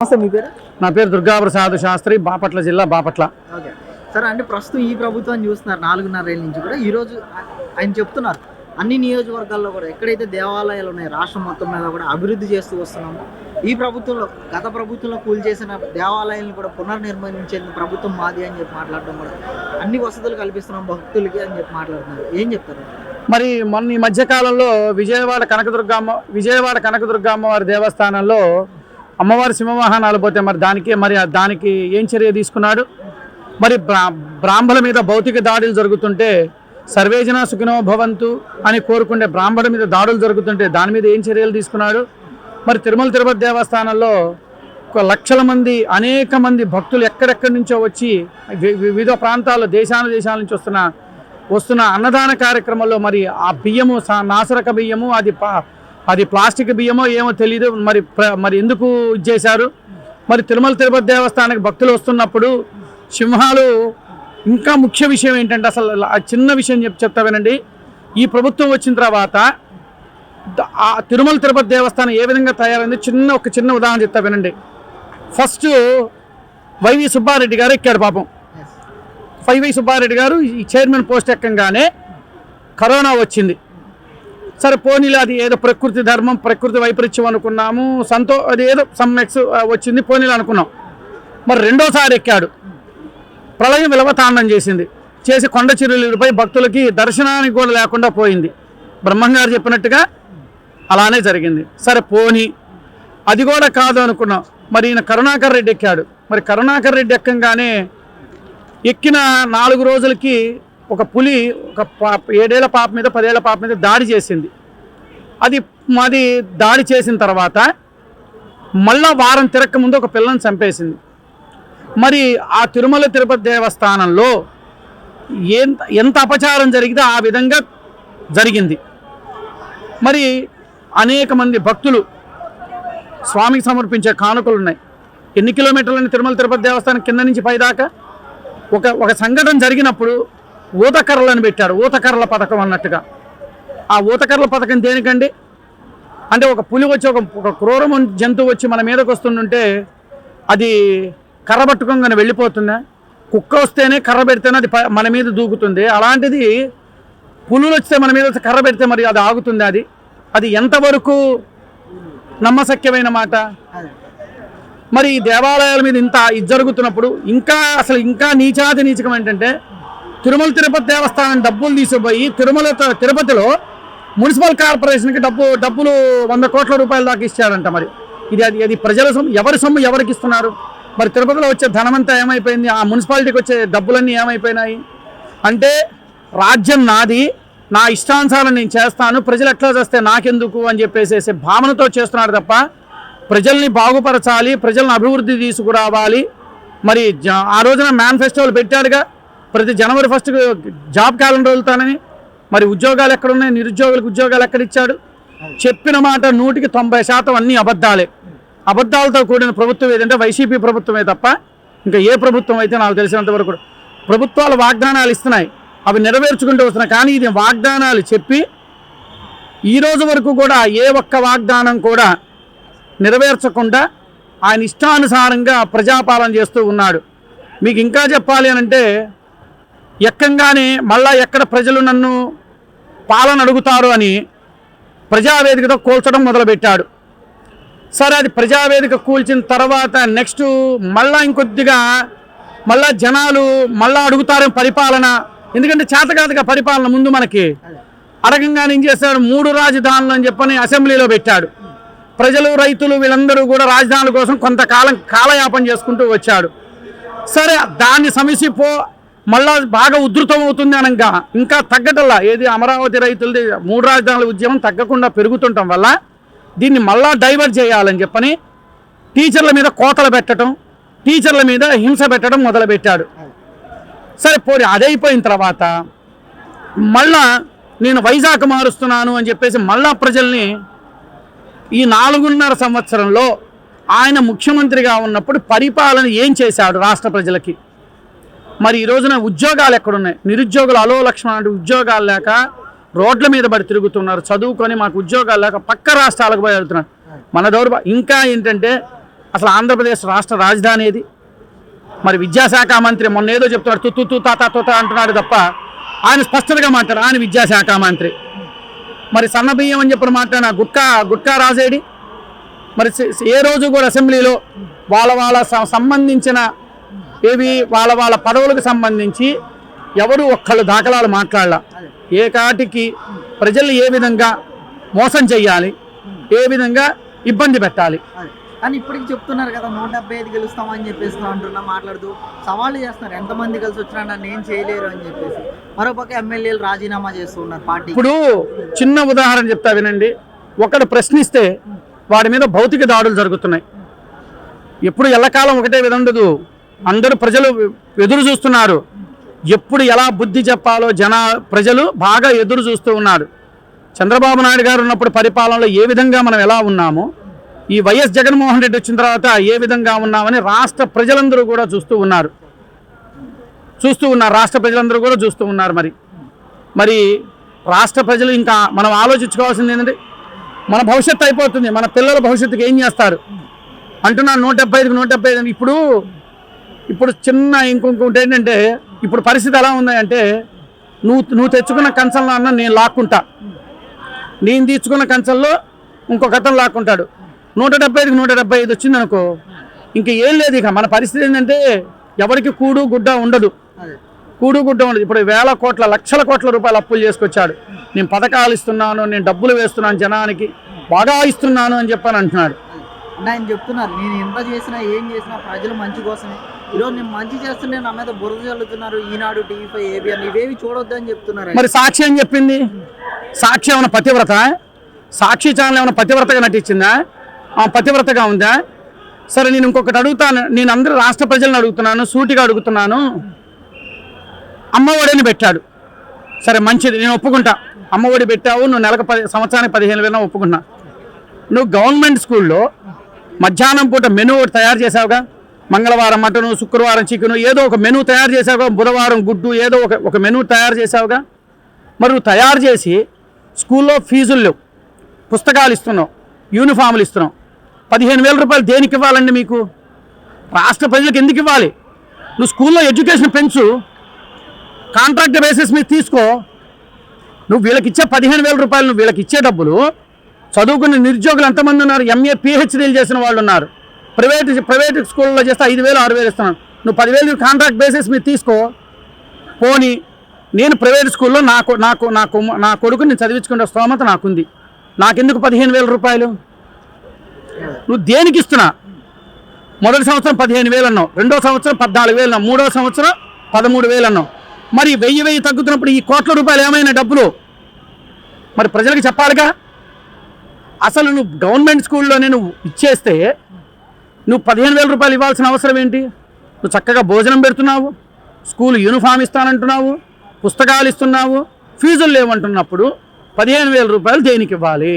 నమస్తే మీ పేరు? నా పేరు దుర్గాప్రసాద్ శాస్త్రి బాపట్ల జిల్లా బాపట్ల. ఓకే. సరే అంటే ప్రస్తుతం ఈ ప్రభుత్వం చూస్తున్నారు నాలుగున్నర ఏళ్ళ నుంచి కూడా. ఈ రోజు ఆ- ఆయన చెప్తున్నారు అన్ని నియోజకవర్గాల్లో కూడా ఎక్కడైతే దేవాలయాలు ఉన్నాయి రాష్ట్రం మొత్తం మీద కూడా అభివృద్ధి చేస్తూ వస్తున్నాము ఈ ప్రభుత్వంలో గత ప్రభుత్వంలో కూల్ చేసిన దేవాలయాలను కూడా పునర్నిర్మించేందుకు ప్రభుత్వం మాది అని చెప్పి మాట్లాడడం కూడా అన్ని వసతులు కల్పిస్తున్నాం భక్తులకి అని చెప్పి మాట్లాడుతున్నారు. ఏం చెప్తారు? మరి మొన్న ఈ మధ్య కాలంలో విజయవాడ కనకదుర్గమ్మ విజయవాడ కనకదుర్గమ్మ వారి దేవస్థానంలో అమ్మవారి సింహవాహనాలు పోతే మరి దానికి మరి దానికి ఏం చర్య తీసుకున్నాడు? మరి బ్రా బ్రాహ్మణుల మీద భౌతిక దాడులు జరుగుతుంటే సర్వేజన సుఖినో భవంతు అని కోరుకుంటే బ్రాహ్మణుల మీద దాడులు జరుగుతుంటే దాని మీద ఏం చర్యలు తీసుకున్నాడు? మరి తిరుమల తిరుపతి దేవస్థానంలో ఒక లక్షల మంది అనేక మంది భక్తులు ఎక్కడెక్కడి నుంచో వచ్చి వి- వివిధ ప్రాంతాల్లో దేశాన దేశాల నుంచి వస్తున్న వస్తున్న అన్నదాన కార్యక్రమంలో మరి ఆ బియ్యము సా- నాసరక బియ్యము అది పా- అది ప్లాస్టిక్ బియ్యమో ఏమో తెలియదు మరి మరి ఎందుకు చేశారు? మరి తిరుమల తిరుపతి దేవస్థానానికి భక్తులు వస్తున్నప్పుడు సింహాలు ఇంకా ముఖ్య విషయం ఏంటంటే అసలు ఆ చిన్న విషయం చెప్ చెప్తా వినండి. ఈ ప్రభుత్వం వచ్చిన తర్వాత ఆ తిరుమల తిరుపతి దేవస్థానం ఏ విధంగా తయారైంది చిన్న ఒక చిన్న ఉదాహరణ చెప్తా వినండి. ఫస్ట్ వైవి సుబ్బారెడ్డి గారు ఎక్కాడు పాపం. వైవి సుబ్బారెడ్డి గారు ఈ చైర్మన్ పోస్ట్ ఎక్కంగానే కరోనా వచ్చింది. సరే పోనీలో అది ఏదో ప్రకృతి ధర్మం ప్రకృతి వైపరీత్యం అనుకున్నాము. సంతో అది ఏదో సమ్మెక్స్ వచ్చింది పోనీలు అనుకున్నాం. మరి రెండోసారి ఎక్కాడు. ప్రళయం విలవతాండం చేసింది. చేసి కొండ చిరులపై భక్తులకి దర్శనానికి కూడా లేకుండా పోయింది. బ్రహ్మంగారు చెప్పినట్టుగా అలానే జరిగింది. సరే పోని. అది కూడా కాదు అనుకున్నాం. మరి ఈయన కరుణాకర్ రెడ్డి ఎక్కాడు. మరి కరుణాకర్ రెడ్డి ఎక్కంగానే ఎక్కిన నాలుగు రోజులకి ఒక పులి ఒక పాప ఏడేళ్ళ పాప మీద పదేళ్ళ పాప మీద దాడి చేసింది. అది మాది దాడి చేసిన తర్వాత మళ్ళా వారం తిరక్క ముందు ఒక పిల్లని చంపేసింది. మరి ఆ తిరుమల తిరుపతి దేవస్థానంలో ఎంత ఎంత అపచారం జరిగితే ఆ విధంగా జరిగింది. మరి అనేక మంది భక్తులు స్వామికి సమర్పించే కానుకలు ఉన్నాయి. ఎన్ని కిలోమీటర్లని తిరుమల తిరుపతి దేవస్థానం కింద నుంచి పైదాకా? ఒక ఒక సంఘటన జరిగినప్పుడు ఊతకర్రలను పెట్టారు. ఊతకర్రల పథకం అన్నట్టుగా. ఆ ఊతకర్రల పథకం దేనికండి? అంటే ఒక పులి వచ్చి ఒక ఒక జంతువు వచ్చి మన మీదకి వస్తుంటుంటే అది కర్ర పట్టుకోగానే వెళ్ళిపోతుందా? కుక్క వస్తేనే కర్ర పెడితేనే అది ప- మన మీద దూకుతుంది. అలాంటిది పులులు వస్తే మన మీద కర్ర పెడితే మరి అది ఆగుతుంది అది? అది ఎంతవరకు నమ్మశక్యమైన మాట? మరి ఈ దేవాలయాల మీద ఇంత ఇది జరుగుతున్నప్పుడు ఇంకా అసలు ఇంకా నీచాతి నీచకం ఏంటంటే తిరుమల తిరుపతి దేవస్థానం డబ్బులు తీసుకుపోయి తిరుమల తిరుపతిలో మున్సిపల్ కార్పొరేషన్కి డబ్బు డబ్బులు వంద కోట్ల రూపాయల దాకా ఇచ్చారంట మరి. ఇది అది అది ప్రజల సొమ్ము ఎవరి సొమ్ము ఎవరికి ఇస్తున్నారు? మరి తిరుపతిలో వచ్చే ధనమంతా ఏమైపోయింది? ఆ మున్సిపాలిటీకి వచ్చే డబ్బులన్నీ ఏమైపోయినాయి? అంటే రాజ్యం నాది నా ఇష్టానుసారం నేను చేస్తాను ప్రజలు ఎట్లా చేస్తే నాకెందుకు అని చెప్పేసేసి భావనతో చేస్తున్నాడు తప్ప ప్రజల్ని బాగుపరచాలి ప్రజలను అభివృద్ధి తీసుకురావాలి. మరి జ- ఆ రోజున మేనిఫెస్టోలు పెట్టాడుగా. ప్రతి జనవరి ఫస్ట్ జాబ్ క్యాలెండర్ వెళ్తానని. మరి ఉద్యోగాలు ఎక్కడున్నాయి? నిరుద్యోగులకు ఉద్యోగాలు ఎక్కడిచ్చాడు చెప్పిన మాట నూటికి తొంభై శాతం అన్నీ అబద్ధాలే. అబద్ధాలతో కూడిన ప్రభుత్వం ఏదంటే వైసీపీ ప్రభుత్వమే తప్ప ఇంకా ఏ ప్రభుత్వం అయితే నాకు తెలిసినంత వరకు ప్రభుత్వాలు వాగ్దానాలు ఇస్తున్నాయి. అవి నెరవేర్చుకుంటూ వస్తున్నాయి. కానీ ఇది వాగ్దానాలు చెప్పి ఈ రోజు వరకు కూడా ఏ ఒక్క వాగ్దానం కూడా నెరవేర్చకుండా ఆయన ఇష్టానుసారంగా ప్రజాపాలన చేస్తూ ఉన్నాడు. మీకు ఇంకా చెప్పాలి అని అంటే ఎక్కంగానే మళ్ళా ఎక్కడ ప్రజలు నన్ను పాలన అడుగుతారు అని ప్రజావేదికతో కూల్చడం మొదలుపెట్టాడు. సరే అది ప్రజావేదిక కూల్చిన తర్వాత నెక్స్ట్ మళ్ళా ఇంకొద్దిగా మళ్ళా జనాలు మళ్ళా అడుగుతారు పరిపాలన? ఎందుకంటే చేతకాదుగా పరిపాలన ముందు మనకి. అడగంగానే ఏం చేశాడు? మూడు రాజధానులు అని చెప్పని అసెంబ్లీలో పెట్టాడు. ప్రజలు రైతులు వీళ్ళందరూ కూడా రాజధానుల కోసం కొంతకాలం కాలయాపన చేసుకుంటూ వచ్చాడు. సరే దాన్ని సమసిపో మళ్ళా బాగా ఉధృతం అవుతుంది అనగా. ఇంకా తగ్గటల్లా. ఏది అమరావతి రైతులది మూడు రాజధానుల ఉద్యమం తగ్గకుండా పెరుగుతుండటం వల్ల దీన్ని మళ్ళా డైవర్ట్ చేయాలని చెప్పని టీచర్ల మీద కోతలు పెట్టడం టీచర్ల మీద హింస పెట్టడం మొదలుపెట్టాడు. సరే పోనీ అదైపోయిన తర్వాత మళ్ళా నేను వైజాగ్ మారుస్తున్నాను అని చెప్పేసి మళ్ళా ప్రజల్ని ఈ నాలుగున్నర సంవత్సరంలో ఆయన ముఖ్యమంత్రిగా ఉన్నప్పుడు పరిపాలన ఏం చేశాడు రాష్ట్ర ప్రజలకి? మరి ఈ రోజున ఉద్యోగాలు ఎక్కడున్నాయి? నిరుద్యోగులు అలో లక్ష్మణ అంటే ఉద్యోగాలు లేక రోడ్ల మీద పడి తిరుగుతున్నారు చదువుకొని మాకు ఉద్యోగాలు లేక పక్క రాష్ట్రాలకు పోయి వెళ్తున్నారు. మన దౌర్భ ఇంకా ఏంటంటే అసలు ఆంధ్రప్రదేశ్ రాష్ట్ర రాజధాని ఏది? మరి విద్యాశాఖ మంత్రి మొన్న ఏదో చెప్తున్నాడు తుత్తు తూ తాత తుత అంటున్నాడు తప్ప ఆయన స్పష్టతగా మాట్లాడు ఆయన విద్యాశాఖ మంత్రి. మరి సన్నబియ్యం అని చెప్పిన మాట్లాడిన గుట్కా గుట్కా రాజేడి? మరి ఏ రోజు కూడా అసెంబ్లీలో వాళ్ళ వాళ్ళ సంబంధించిన ఏవి వాళ్ళ వాళ్ళ పదవులకు సంబంధించి ఎవరు ఒక్కళ్ళు దాఖలాలు మాట్లాడాల. ఏ కాటికి ప్రజల్ని ఏ విధంగా మోసం చెయ్యాలి ఏ విధంగా ఇబ్బంది పెట్టాలి. కానీ ఇప్పటికి చెప్తున్నారు కదా నూట డెబ్బై ఐదు గెలుస్తామని చెప్పేసి అంటున్నా మాట్లాడుతూ సవాళ్ళు చేస్తున్నారు. ఎంతమంది కలిసి వచ్చినా నన్ను ఏం చేయలేరు అని చెప్పేసి. మరోపక్క ఎమ్మెల్యేలు రాజీనామా చేస్తూ ఉన్నారు పార్టీ ఇప్పుడు చిన్న ఉదాహరణ చెప్తా వినండి. ఒకడు ప్రశ్నిస్తే వాడి మీద భౌతిక దాడులు జరుగుతున్నాయి. ఎప్పుడు ఎల్లకాలం ఒకటే విధండదు అందరూ ప్రజలు ఎదురు చూస్తున్నారు. ఎప్పుడు ఎలా బుద్ధి చెప్పాలో జన ప్రజలు బాగా ఎదురు చూస్తూ ఉన్నారు. చంద్రబాబు నాయుడు గారు ఉన్నప్పుడు పరిపాలనలో ఏ విధంగా మనం ఎలా ఉన్నామో ఈ వైఎస్ జగన్మోహన్ రెడ్డి వచ్చిన తర్వాత ఏ విధంగా ఉన్నామని రాష్ట్ర ప్రజలందరూ కూడా చూస్తూ ఉన్నారు. చూస్తూ ఉన్నారు రాష్ట్ర ప్రజలందరూ కూడా చూస్తూ ఉన్నారు మరి. మరి రాష్ట్ర ప్రజలు ఇంకా మనం ఆలోచించుకోవాల్సింది ఏంటంటే మన భవిష్యత్తు అయిపోతుంది మన పిల్లల భవిష్యత్తుకి ఏం చేస్తారు? అంటున్నాను నూట డెబ్బై ఐదుకి నూట డెబ్బై ఐదు ఇప్పుడు ఇప్పుడు చిన్న ఇంకొకటి ఏంటంటే ఇప్పుడు పరిస్థితి ఎలా ఉందంటే నువ్వు నువ్వు తెచ్చుకున్న కంచంలో అన్న నేను లాక్కుంటా. నేను తీసుకున్న కంచంలో ఇంకొక అతను లాక్కుంటాడు. నూట డెబ్బై ఐదుకి నూట డెబ్బై ఐదు వచ్చింది అనుకో ఇంక ఏం లేదు ఇక. మన పరిస్థితి ఏంటంటే ఎవరికి కూడు గుడ్డ ఉండదు. కూడు గుడ్డ ఉండదు. ఇప్పుడు వేల కోట్ల లక్షల కోట్ల రూపాయలు అప్పులు చేసుకొచ్చాడు. నేను పథకాలు ఇస్తున్నాను నేను డబ్బులు వేస్తున్నాను జనానికి బాగా ఇస్తున్నాను అని చెప్పని అంటున్నాడు. అంటే ఆయన చెప్తున్నారు నేను ఎంత చేసినా ఏం చేసినా ప్రజలు మంచి కోసమే. ఈరోజు నేను మంచి చేస్తుంటే నా మీద బురద చల్లుతున్నారు. ఈనాడు టీవీ ఫైవ్ ఏబిఎన్ ఇవేవి చూడొద్దు అని చెప్తున్నారు మరి సాక్షి ఏం చెప్పింది? సాక్షి ఏమైనా పతివ్రత? సాక్షి ఛానల్ ఏమైనా పతివ్రతగా నటించిందా? ఆ పతివ్రతగా ఉందా? సరే నేను ఇంకొకటి అడుగుతాను. నేను అందరూ రాష్ట్ర ప్రజలను అడుగుతున్నాను సూటిగా అడుగుతున్నాను. అమ్మఒడిని పెట్టాడు. సరే మంచిది. నేను ఒప్పుకుంటా. అమ్మఒడి పెట్టావు నువ్వు నెలకు పది సంవత్సరానికి పదిహేను వేల ఒప్పుకున్నా నువ్వు గవర్నమెంట్ స్కూల్లో మధ్యాహ్నం పూట మెనూ ఒకటి తయారు చేసావుగా? మంగళవారం మటను శుక్రవారం చికెను ఏదో ఒక మెనూ తయారు చేసావుగా బుధవారం గుడ్డు ఏదో ఒక ఒక మెనూ తయారు చేసావుగా మరి నువ్వు తయారు చేసి స్కూల్లో ఫీజులు లేవు. పుస్తకాలు ఇస్తున్నావు యూనిఫామ్లు ఇస్తున్నావు. పదిహేను వేల రూపాయలు దేనికి ఇవ్వాలండి మీకు? రాష్ట్ర ప్రజలకు ఎందుకు ఇవ్వాలి? నువ్వు స్కూల్లో ఎడ్యుకేషన్ పెంచు కాంట్రాక్ట్ బేసిస్ మీద తీసుకో. నువ్వు వీళ్ళకి ఇచ్చే పదిహేను వేల రూపాయలు నువ్వు వీళ్ళకి ఇచ్చే డబ్బులు చదువుకున్న నిరుద్యోగులు ఎంతమంది ఉన్నారు? ఎంఏ పిహెచ్డీలు చేసిన వాళ్ళు ఉన్నారు. ప్రైవేట్ ప్రైవేట్ స్కూల్లో చేస్తే ఐదు వేలు ఆరు వేలు ఇస్తున్నాను. నువ్వు పదివేలు కాంట్రాక్ట్ బేసిస్ మీద తీసుకో. పోనీ నేను ప్రైవేట్ స్కూల్లో నాకు నాకు నా నా కొడుకు నేను చదివించుకునే స్తోమత నాకుంది. నాకెందుకు పదిహేను వేల రూపాయలు? నువ్వు దేనికి ఇస్తున్నా? మొదటి సంవత్సరం పదిహేను వేలు అన్నావు. రెండో సంవత్సరం పద్నాలుగు వేలు అన్నావు. మూడో సంవత్సరం పదమూడు వేలు అన్నావు. మరి వెయ్యి వెయ్యి తగ్గుతున్నప్పుడు ఈ కోట్ల రూపాయలు ఏమైనా డబ్బులు? మరి ప్రజలకు చెప్పాలిగా? అసలు నువ్వు గవర్నమెంట్ స్కూల్లోనే నువ్వు ఇచ్చేస్తే నువ్వు పదిహేను వేల రూపాయలు ఇవ్వాల్సిన అవసరం ఏంటి? నువ్వు చక్కగా భోజనం పెడుతున్నావు స్కూల్ యూనిఫామ్ ఇస్తానంటున్నావు పుస్తకాలు ఇస్తున్నావు ఫీజులు లేవంటున్నప్పుడు పదిహేను వేల రూపాయలు దేనికి ఇవ్వాలి?